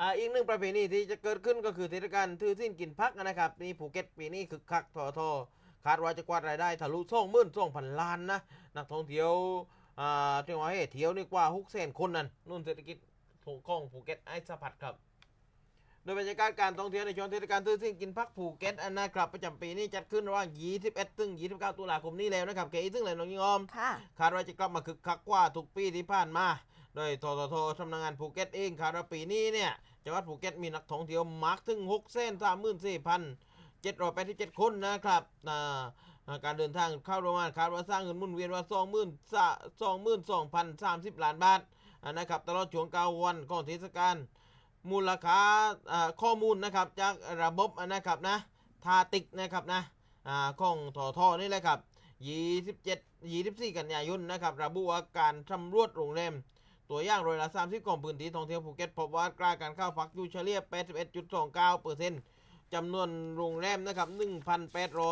อ่าอีกหนึ่งประเพณีที่จะเกิดขึ้นก็คือเทศกาลถือสิ้นกินพักนะครับนี่ภูเก็ตปีนี้คึกคักทอทอคาดว่าจะกวาดรายได้ทะลุส่องหมื่นส่องพันล้านนะนักท่องเที่ยวอ่าที่ว่าให้เที่ยวนี่กว่าหกแสนคนนั่นนู่นเศรษฐกิจของภูเก็ตไอ้สะพัดครับโดยบรรยากาศการท่องเที่ยวในช่วงเทศกาลถือสิ้นกินพักภูเก็ตอันนะครับประจำปีนี้จัดขึ้นระหว่าง 21 ถึง 29 ตุลาคมนี้แล้วนะครับเกอีซึ่งเลยน้องยิงออมค่ะคาดว่าจะกลับมาคึกคักกว่าทุกปีที่ผ่านมา โดยทททสำนักงานภูเก็ตเองคาดว่าปีนี้เนี่ยจังหวัดภูเก็ตมีนักท่องเที่ยวมากถึง6เส้นสามหมื่นสี่พันเจ็ดร้อยแปดสิบเจ็ดคนนะครับอ่าการเดินทางเข้าโรงงานคาดว่าสร้างเงินหมุนเวียนว่าสองหมื่นสองหมื่นสองพันสามสิบล้านบาทนะครับตลอดช่วงเก้าวันของเทศกาลมูลค่าข้อมูลนะครับจากระบบนะครับนะทาติกนะครับนะอ่าของททนี่แหละครับ 27 24 กันยายนนะครับ ระบุว่าการสำรวจโรงแรม ตัวอย่างร้อยละ30 ของพื้นที่ท่องเที่ยวภูเก็ตพบว่ากล้าการเข้าพักอยู่เฉลี่ย 81.29%จำนวนโรงแรมนะครับ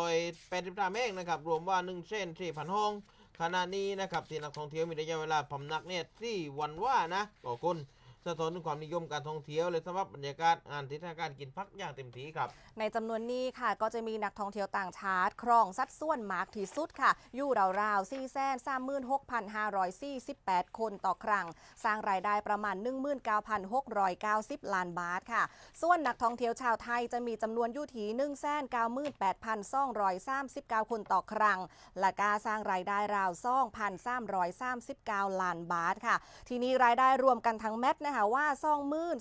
1,883แห่งนะครับ รวมว่า1เส้น4,000 ห้อง ขณะนี้นะครับที่นักท่องเที่ยวมีระยะเวลาพำนักเนี่ยที่วันว่านะต่อคน สะท้อนถึงความนิยมการท่องเที่ยวเลยสำหรับบรรยากาศงานที่ทางการกินพักอย่างเต็มที่ครับ ในจำนวนนี้ค่ะก็จะมีนักท่องเที่ยวต่างชาติ ครองสัดส่วนมากที่สุดค่ะ อยู่ราวๆ4 3 6 5 4 8 คนต่อครั้ง สร้างรายได้ประมาณ 19,690 ล้านบาทค่ะ ส่วนนักท่องเที่ยวชาวไทยจะมีจำนวนอยู่ที่198,239 คนต่อครั้ง และกาสร้างรายได้ราว2,339 ล้านบาทค่ะ ทีนี้รายได้รวมกันทั้งแมตนะคะว่า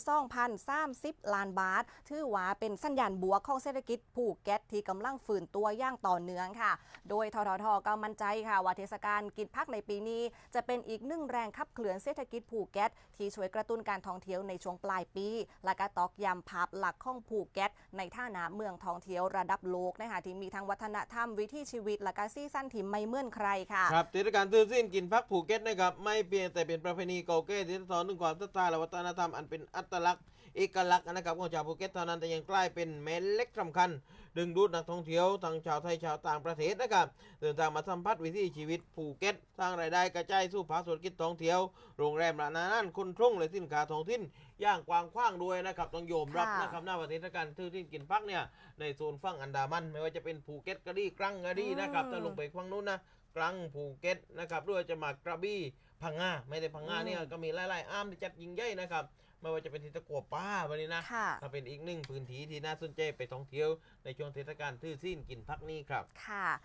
22,030ล้านบาท ถือว่าเป็นสัญญาณบวกของเศรษฐกิจภูเก็ตที่กำลังฝืนตัวย่างต่อเนื่องค่ะ โดยทททก็มั่นใจค่ะ ว่าเทศกาลกินพักในปีนี้ จะเป็นอีกหนึ่งแรงขับเคลื่อนเศรษฐกิจภูเก็ตที่ช่วยกระตุ้นการท่องเที่ยวในช่วงปลายปี และก็ตอกย้ำภาพหลักของภูเก็ตในฐานะเมืองท่องเที่ยวระดับโลกนะคะที่มีทั้งวัฒนธรรมวิถีชีวิต และก็ซีซั่นที่ไม่เหมือนใครค่ะครับเทศกาลถือสิ้นกินพักภูเก็ตนะครับไม่เพียงแต่เป็นประเพณีเก่าแก่ที่สะท้อนถึงความศรัทธาและวัฒนธรรมอันเป็นอัตลักษณ์เอกลักษณ์นะครับของชาวภูเก็ตเท่านั้นแต่ยังกลายเป็นแม่เล็กสำคัญ ดึงดูดนักท่องเที่ยวทั้งชาวไทยชาวต่างประเทศนะครับเดินทางมาสัมผัสวิถีชีวิตภูเก็ตสร้างรายได้กระจายสู่ภาคธุรกิจท่องเที่ยวโรงแรมร้านอาหารคนทุ่งและสินค้าท้องถิ่นอย่างกว้างขว้างด้วยนะครับต้องโยมรับนะครับหน้าประเทศการถือสิ้นกินพักเนี่ยในโซนฝั่งอันดามัน ไม่ว่าจะเป็นภูเก็ตก็ดีกรังก็ดีนะครับถ้าลงไปฝั่งนู้นนะ กรังภูเก็ตนะครับด้วยจะมากระบี่พังงาไม่ได้พังงาอืมเนี่ยก็มีหลายๆอ้ามที่จัดยิงใหญ่นะครับไม่ว่าจะเป็นที่ตะกัวป้าวันนี้นะค่ะก็เป็นอีกหนึ่งพื้นที่ที่น่าสนใจไปท่องเที่ยวในช่วงเทศกาลทื่อสิ้นกินพักนี้ครับค่ะ